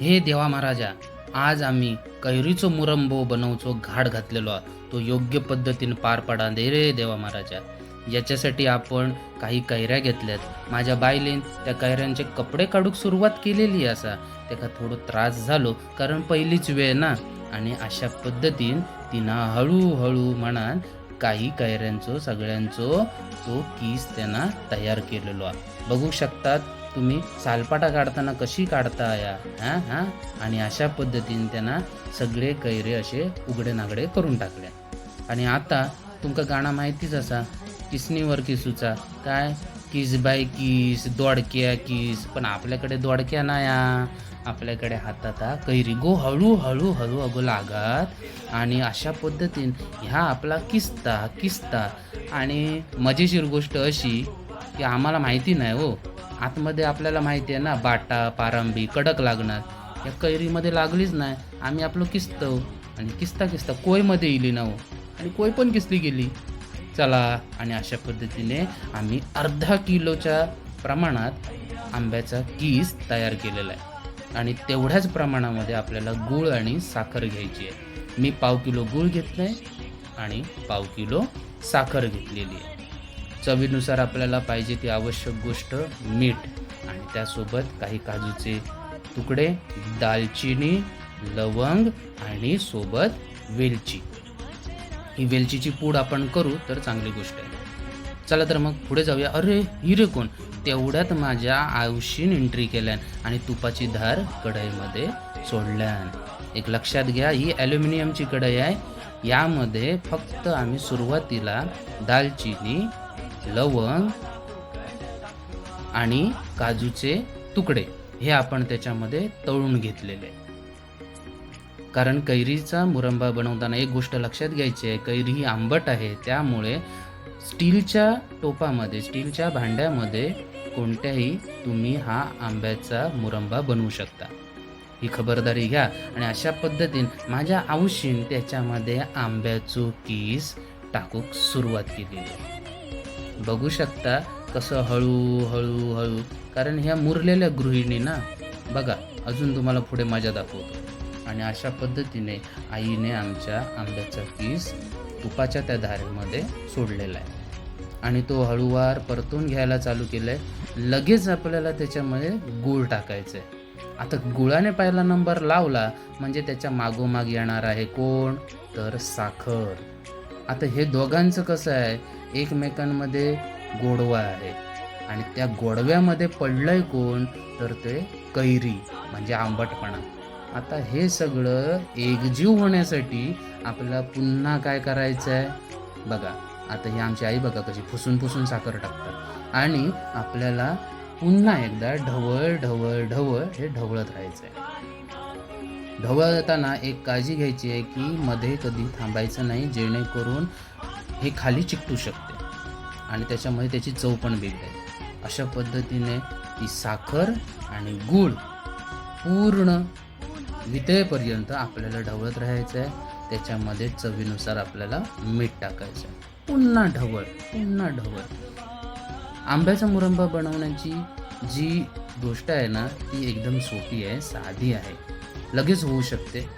हे देवा महाराजा आज आम्ही कैरीचो मुरंबो बनवचो घाट घातलेलो तो योग्य पद्धतीने पार पडा दे रे देवा महाराजा. याच्यासाठी आपण काही कैऱ्या घेतल्यात. माझ्या बायलेन त्या कैऱ्यांचे कपडे काढूक सुरुवात केलेली असा. त्याका थोडं त्रास झालो कारण पहिलीच वेळ ना. आणि अशा पद्धतीन तिनं हळूहळू म्हणान काही कैऱ्यांचो सगळ्यांचो तो कीस त्यांना तयार केलेलो बघू शकतात तुम्ही सालपाटा काढताना कशी काढता या? हां हां? आणि अशा पद्धतीने त्यांना सगळे कैरे असे उघडे नागडे करून टाकले. आणि आता तुमका गाणं माहितीच असा किसनीवर किसूचा. काय? किस बाय किस दोडक्या किस. पण आपल्याकडे दोडक्या नाही आपल्याकडे हातात हा कैरी. गो हळू हळू हळू अगो लागत. आणि अशा पद्धतीने ह्या आपला किस्ता किस्ता. आणि मजेशीर गोष्ट अशी की आम्हाला माहिती नाही हो. आतमध्ये आपल्याला माहिती आहे ना बाटा पारंबी कडक लागणार. या कैरीमध्ये लागलीच नाही. आम्ही आपलं किस्तव आणि किस्ता किस्ता कोयमध्ये इली ना हो. आणि कोय पण किसली गेली. चला आणि अशा पद्धतीने आम्ही अर्धा किलोच्या प्रमाणात आंब्याचा कीस तयार केलेला आहे. आणि तेवढ्याच प्रमाणामध्ये आपल्याला गूळ आणि साखर घ्यायची आहे. मी पाव किलो गूळ आहे आणि पाव किलो साखर घेतलेली आहे. चवीनुसार आपल्याला पाहिजे ती आवश्यक गोष्ट मीठ आणि त्यासोबत काही काजूचे तुकडे दालचिनी लवंग आणि सोबत वेलची. ही वेलचीची पूड आपण करू तर चांगली गोष्ट आहे. चला तर मग पुढे जाऊया. अरे हिरे कोण? तेवढ्यात माझ्या आयुष्यीन एंट्री केल्यान आणि तुपाची धार कढईमध्ये सोडल्यान. एक लक्षात घ्या ही ॲल्युमिनियमची कढई आहे. यामध्ये फक्त आम्ही सुरुवातीला दालचिनी लवंग आणि काजूचे तुकडे हे आपण त्याच्यामध्ये तळून घेतलेले कारण कैरीचा मुरंबा बनवताना एक गोष्ट लक्षात घ्यायची आहे कैरी ही आंबट आहे त्यामुळे स्टीलच्या टोपामध्ये स्टीलच्या भांड्यामध्ये कोणत्याही तुम्ही हा आंब्याचा मुरंबा बनवू शकता ही खबरदारी घ्या आणि अशा पद्धतीने माझ्या आऊशीन त्याच्यामध्ये आंब्याचो कीस टाकूक सुरुवात केलेली आहे. बघू शकता कसं हळू हळू हळू. कारण ह्या मुरलेल्या गृहिणी ना बघा अजून तुम्हाला पुढे मजा दाखवतो. आणि अशा पद्धतीने आईने आमच्या आंब्याचा पीस तुपाच्या त्या धारेमध्ये सोडलेला आहे. आणि तो हळूवार परतून घ्यायला चालू केलाय. लगेच आपल्याला त्याच्यामध्ये गूळ टाकायचं आहे आता गुळाने पहिला नंबर लावला म्हणजे त्याच्या मागोमाग येणार आहे कोण? तर साखर. आता हे दोघांचं कसं आहे? एकमेकांमध्ये गोडवा आहे. आणि त्या गोडव्यामध्ये पडलंय कोण? तर ते कैरी म्हणजे आंबटपणा. आता हे सगळं एकजीव होण्यासाठी आपल्याला पुन्हा काय करायचं आहे बघा आता ही आमची आई बघा कशी फुसून फुसून साखर टाकतात. आणि आपल्याला पुन्हा एकदा ढवळ ढवळ ढवळ हे ढवळत राहायचं आहे ढवळताना एक काळजी घ्यायची आहे की मध्ये कधी थांबायचं नाही जेणेकरून हे खाली चिकटू शकते. आणि त्याच्यामध्ये त्याची चव पण बिघडेल. अशा पद्धतीने ती साखर आणि गूळ पूर्ण वितळेपर्यंत आपल्याला ढवळत राहायचं आहे त्याच्यामध्ये चवीनुसार आपल्याला मीठ टाकायचं आहे पुन्हा ढवळ पुन्हा ढवळ. आंब्याचा मुरंबा बनवण्याची जी गोष्ट आहे ना ती एकदम सोपी आहे साधी आहे. लगेच होऊ शकते.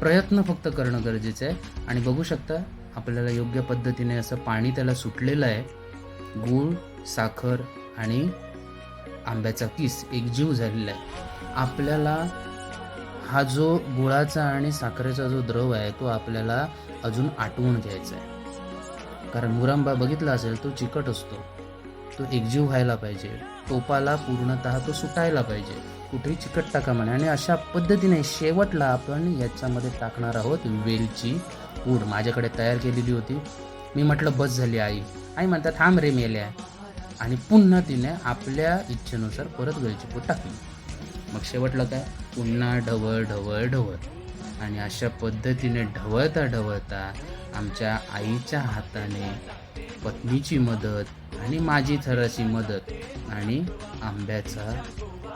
प्रयत्न फक्त करणं गरजेचं आहे. आणि बघू शकता आपल्याला योग्य पद्धतीने असं पाणी त्याला सुटलेलं आहे. गूळ साखर आणि आंब्याचा किस एकजीव झालेला आहे. आपल्याला हा जो गुळाचा आणि साखरेचा जो द्रव आहे तो आपल्याला अजून आटवून घ्यायचा आहे. कारण मुरंबा बघितला असेल तो चिकट असतो. तो एकजीव व्हायला पाहिजे. टोपाला पूर्णतः तो सुटायला पाहिजे. कुठेही चिकट टाका म्हणे. आणि अशा पद्धतीने शेवटला आपण याच्यामध्ये टाकणार आहोत वेलची पूड माझ्याकडे तयार केलेली होती. मी म्हटलं बस झाली आई. आई म्हणतात थांब रे मेल्या. आणि पुन्हा तिने आपल्या इच्छेनुसार परत वेलची पूड टाकली. मग शेवटला काय? पुन्हा ढवळ ढवळ ढवळ. आणि अशा पद्धतीने ढवळता ढवळता आमच्या आईच्या हाताने पत्नीची मदत आणि माझी थराची मदत आणि आंब्याचा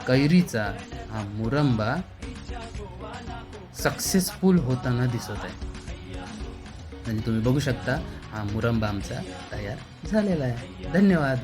कैरीचा हा मुरंबा सक्सेसफुल होताना दिसत आहे. आणि तुम्ही बघू शकता हा मुरंबा आमचा तयार झालेला आहे. धन्यवाद.